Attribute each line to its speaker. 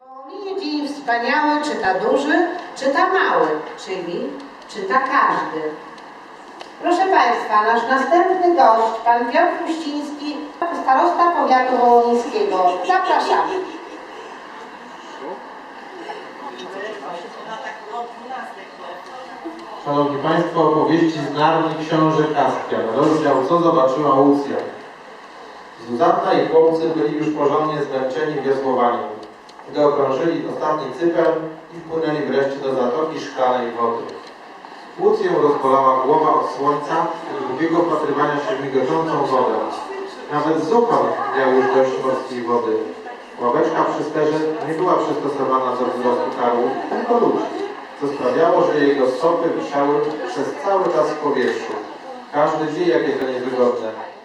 Speaker 1: Wołominie dzień wspaniały, czyta duży, czyta mały, czyli czyta każdy. Proszę Państwa, nasz następny gość, Pan Piotr Uściński, starosta powiatu wołomińskiego. Zapraszamy.
Speaker 2: Szanowni Państwo, opowieści z Narni Książę Kaspian, rozdział Co zobaczyła Łucja. Zuzanna i chłopcy byli już porządnie zmęczeni wiosłowaniem, gdy okrążyli ostatni cypel i wpłynęli wreszcie do zatoki szklanej wody. Łucję rozbolała głowa od słońca i długiego patrywania się w migotzącą wodę. Nawet zuchon miał już dość morskiej wody. Ławeczka przy sterze nie była przystosowana do wzrostu karłów, tylko ludzi co sprawiało, że jego stopy wisiały przez cały czas w powietrzu. Każdy wie, jakie to niewygodne.